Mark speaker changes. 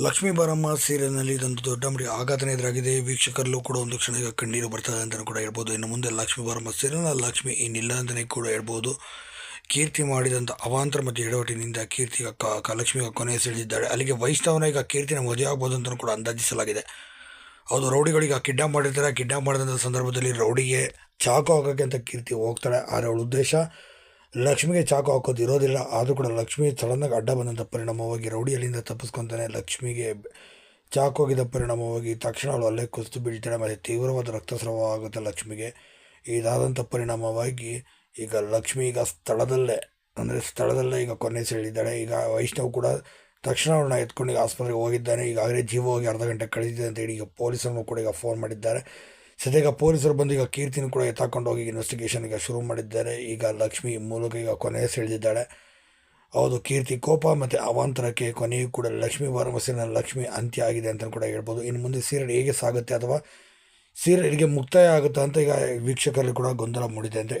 Speaker 1: ಲಕ್ಷ್ಮೀ ಬಾರಮ್ಮ ಸೀರಿಯಲ್ನಲ್ಲಿ ಇದೊಂದು ದೊಡ್ಡ ಮಟ್ಟಿಗೆ ಆಘಾತನೇ ಎದುರಾಗಿದೆ. ವೀಕ್ಷಕರಲ್ಲೂ ಕೂಡ ಒಂದು ಕ್ಷಣ ಈಗ ಕಣ್ಣೀರು ಬರ್ತದೆ ಅಂತಲೂ ಕೂಡ ಹೇಳ್ಬೋದು. ಇನ್ನು ಮುಂದೆ ಲಕ್ಷ್ಮೀ ಬಾರಮ್ಮ ಸೀರಿಯಲ್ನ ಲಕ್ಷ್ಮಿ ಇನ್ನಿಲ್ಲ ಅಂತಲೇ ಕೂಡ ಹೇಳ್ಬೋದು. ಕೀರ್ತಿ ಮಾಡಿದಂಥ ಅವಾಂತರ ಮತ್ತು ಎಡವಟಿನಿಂದ ಕೀರ್ತಿ ಈಗ ಕ ಕ- ಲಕ್ಷ್ಮಿ ಕೊನೆ ಸೆಳೆದಿದ್ದಾಳೆ ಅಲ್ಲಿಗೆ ವೈಷ್ಣವನ ಈಗ ಕೀರ್ತಿನ ಮದುವೆ ಆಗ್ಬೋದು ಅಂತಲೂ ಕೂಡ ಅಂದಾಜಿಸಲಾಗಿದೆ. ಹೌದು ರೌಡಿಗಳಿಗೆ ಕಿಡ್ನಾಪ್ ಮಾಡಿರ್ತಾರೆ. ಕಿಡ್ನಾಪ್ ಮಾಡಿದಂಥ ಸಂದರ್ಭದಲ್ಲಿ ರೌಡಿಗೆ ಚಾಕು ಹಾಕೋಕ್ಕೆ ಅಂತ ಕೀರ್ತಿ ಹೋಗ್ತಾಳೆ. ಆದರೆ ಅವಳ ಉದ್ದೇಶ ಲಕ್ಷ್ಮಿಗೆ ಚಾಕು ಹಾಕೋದು ಇರೋದಿಲ್ಲ. ಆದರೂ ಕೂಡ ಲಕ್ಷ್ಮಿ ಸಡನ್ನಾಗಿ ಅಡ್ಡ ಬಂದಂಥ ಪರಿಣಾಮವಾಗಿ ರೌಡಿ ಅಲ್ಲಿಂದ ತಪ್ಪಿಸ್ಕೊತಾನೆ. ಲಕ್ಷ್ಮಿಗೆ ಚಾಕು ಹೋಗಿದ್ದ ಪರಿಣಾಮವಾಗಿ ತಕ್ಷಣ ಅವಳು ಅಲ್ಲೇ ಕುಸಿದು ಬೀಳ್ತಾಳೆ. ಮತ್ತು ತೀವ್ರವಾದ ರಕ್ತಸ್ರಾವ ಆಗುತ್ತೆ ಲಕ್ಷ್ಮಿಗೆ. ಇದಾದಂಥ ಪರಿಣಾಮವಾಗಿ ಈಗ ಲಕ್ಷ್ಮಿ ಈಗ ಸ್ಥಳದಲ್ಲೇ, ಅಂದರೆ ಸ್ಥಳದಲ್ಲೇ ಈಗ ಕೊನೆ ಸೆಳೆದಿದ್ದಾಳೆ ಈಗ ವೈಷ್ಣವ್ ಕೂಡ ತಕ್ಷಣ ಅವ್ರನ್ನ ಎತ್ಕೊಂಡು ಈಗ ಆಸ್ಪತ್ರೆಗೆ ಹೋಗಿದ್ದಾನೆ. ಈಗಾಗಲೇ ಜೀವ ಹೋಗಿ ಅರ್ಧ ಗಂಟೆ ಕಳೆದಿದೆ ಅಂತ ಹೇಳಿ ಈಗ ಪೊಲೀಸರನ್ನು ಕೂಡ ಈಗ ಫೋನ್ ಮಾಡಿದ್ದಾರೆ. ಸದ್ಯ ಪೊಲೀಸರು ಬಂದು ಈಗ ಕೀರ್ತಿನ ಕೂಡ ಎತ್ತಾಕೊಂಡು ಹೋಗಿ ಇನ್ವೆಸ್ಟಿಗೇಷನ್ ಈಗ ಶುರು ಮಾಡಿದ್ದಾರೆ. ಈಗ ಲಕ್ಷ್ಮಿ ಮೂಲಕ ಈಗ ಕೊನೆ ಸೆಳೆದಿದ್ದಾಳೆ. ಹೌದು, ಕೀರ್ತಿ ಕೋಪ ಮತ್ತು ಅವಾಂತರಕ್ಕೆ ಕೊನೆಯೂ ಕೂಡ ಲಕ್ಷ್ಮೀ ವಾರಮಸಿನ ಲಕ್ಷ್ಮಿ ಅಂತ್ಯ ಆಗಿದೆ ಅಂತ ಕೂಡ ಹೇಳ್ಬೋದು. ಇನ್ನು ಮುಂದೆ ಸೀರಿಯಲ್ ಹೇಗೆ ಸಾಗುತ್ತೆ ಅಥವಾ ಸೀರಿಯಲ್ಗೆ ಮುಕ್ತಾಯ ಆಗುತ್ತಾ ಅಂತ ಈಗ ವೀಕ್ಷಕರಲ್ಲಿ ಕೂಡ ಗೊಂದಲ ಮೂಡಿದೆ ಅಂತ